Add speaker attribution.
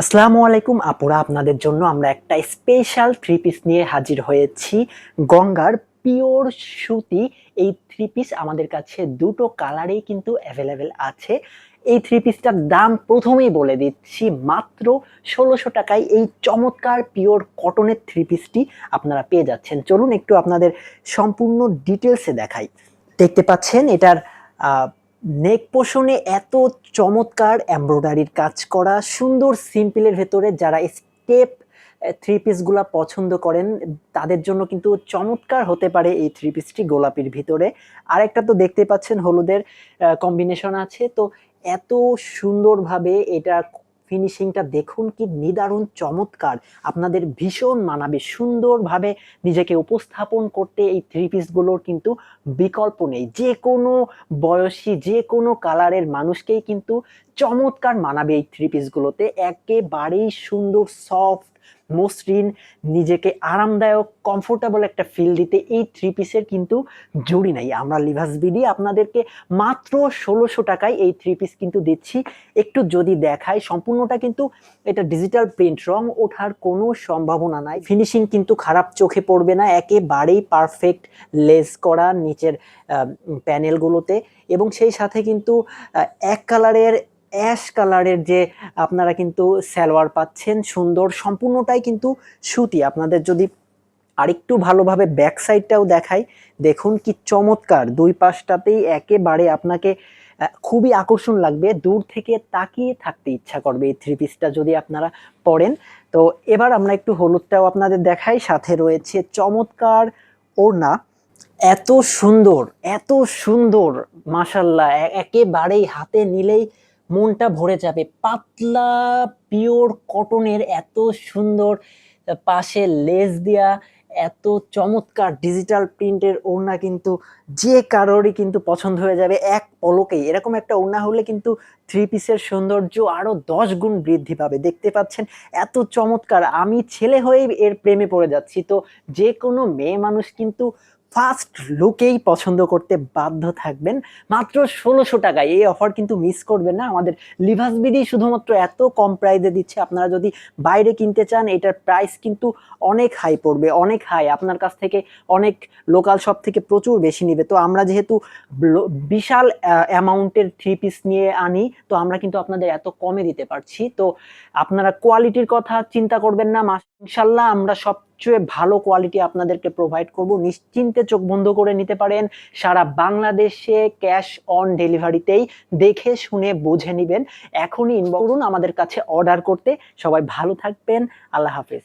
Speaker 1: আসসালামু আলাইকুম আপুরা, আপনাদের জন্য আমরা একটা স্পেশাল থ্রি পিস নিয়ে হাজির হয়েছি। গঙ্গার পিওর সুতি, এই থ্রি পিস আমাদের কাছে দুটো কালারেই কিন্তু অ্যাভেলেবেল আছে। এই থ্রি পিসটার দাম প্রথমেই বলে দিচ্ছি, মাত্র ষোলোশো টাকায় এই চমৎকার পিওর কটনের থ্রি পিসটি আপনারা পেয়ে যাচ্ছেন। চলুন একটু আপনাদের সম্পূর্ণ ডিটেলসে দেখাই। দেখতে পাচ্ছেন, এটার নেক পোষণে এত চমৎকার এমব্রয়ডারির কাজ করা, সুন্দর সিম্পলের ভেতরে যারা স্টেপ থ্রি পিসগুলা পছন্দ করেন, তাদের জন্য কিন্তু চমৎকার হতে পারে এই থ্রি পিসটি গোলাপির ভিতরে। আরেকটা তো দেখতে পাচ্ছেন হলুদের কম্বিনেশন আছে। তো এত সুন্দরভাবে এটা ফিনিশিংটা দেখুন কি নিদারুণ চমৎকার। আপনাদের ভীষণ মানাবে, সুন্দরভাবে নিজেকে উপস্থাপন করতে এই থ্রি পিসগুলোর কিন্তু বিকল্প নেই। যে কোনো বয়সী, যে কোনো কালারের মানুষকেই কিন্তু চমৎকার মানাবে এই থ্রি পিসগুলোতে একেবারেই সুন্দর সফট মসৃণ নিজেকে আরামদায়ক কমফোর্টেবল একটা ফিল দিতে এই থ্রি পিসের কিন্তু জুড়ি নাই। আমরা লিভাস বিডি আপনাদেরকে মাত্র ষোলোশো টাকায় এই থ্রি পিস কিন্তু দিচ্ছি। একটু যদি দেখায় সম্পূর্ণটা কিন্তু এটা ডিজিটাল প্রিন্ট রং ওঠার কোনো সম্ভাবনা নাই। ফিনিশিং কিন্তু খারাপ চোখে পড়বে না, একেবারেই পারফেক্ট লেস করা নিচের প্যানেলগুলোতে এবং সেই সাথে কিন্তু এক কালারের অ্যাশ কালারের যে আপনারা কিন্তু সালোয়ার পাচ্ছেন, সুন্দর, সম্পূর্ণটাই কিন্তু সুতি। আপনাদের যদি আরেকটু ভালোভাবে ব্যাক সাইডটাও দেখাই, দেখুন কি চমৎকার। দুই পাশটাতেই একেবারে আপনাকে খুবই আকর্ষণ লাগবে। দূর থেকে তাকিয়ে থাকতে ইচ্ছা করবে এই থ্রি পিসটা যদি আপনারা পরেন। তো এবার আমরা একটু হলুদটাও আপনাদের দেখাই। সাথে রয়েছে চমৎকার ওড়না। এত সুন্দর এত সুন্দর মাসাল্লাহ একেবারেই হাতে নিলেই মনটা ভরে যাবে। পাতলা পিওর কটনের এত সুন্দর পাশে লেস দেয়া, এত চমৎকার ডিজিটাল প্রিন্টের ওড়না কিন্তু যে কারোরই কিন্তু পছন্দ হয়ে যাবে এক পলকেই। এরকম একটা ওড়না হলে কিন্তু থ্রি পিসের সৌন্দর্য আরও দশ গুণ বৃদ্ধি পাবে। দেখতে পাচ্ছেন এত চমৎকার। আমি ছেলে হয়েই এর প্রেমে পড়ে যাচ্ছি। তো যে কোনো মেয়ে মানুষ কিন্তু ফার্স্ট লুকেই পছন্দ করতে বাধ্য থাকবেন। মাত্র ষোলোশো টাকায়। এই অফার কিন্তু মিস করবেন না। আমাদের লিভাস বিডি শুধুমাত্র এত কম প্রাইসে দিচ্ছে। আপনারা যদি বাইরে কিনতে চান, এটার প্রাইস কিন্তু অনেক হাই পড়বে, অনেক হাই আপনার কাছ থেকে অনেক লোকাল শপ থেকে প্রচুর বেশি নিবে। তো আমরা যেহেতু বিশাল অ্যামাউন্টের থ্রি পিস নিয়ে আনি, তো আমরা কিন্তু আপনাদের এত কমে দিতে পারছি। তো আপনারা কোয়ালিটির কথা চিন্তা করবেন না। ইনশাল্লাহ আমরা সবচেয়ে ভালো কোয়ালিটি আপনাদেরকে প্রোভাইড করব। নিশ্চিন্তে চোখ বন্ধ করে নিতে পারেন। সারা বাংলাদেশে ক্যাশ অন ডেলিভারিতেই দেখে, শুনে, বুঝে নেবেন। এখনই ইনবক্স করুন আমাদের কাছে অর্ডার করতে। সবাই ভালো থাকবেন। আল্লাহ হাফেজ।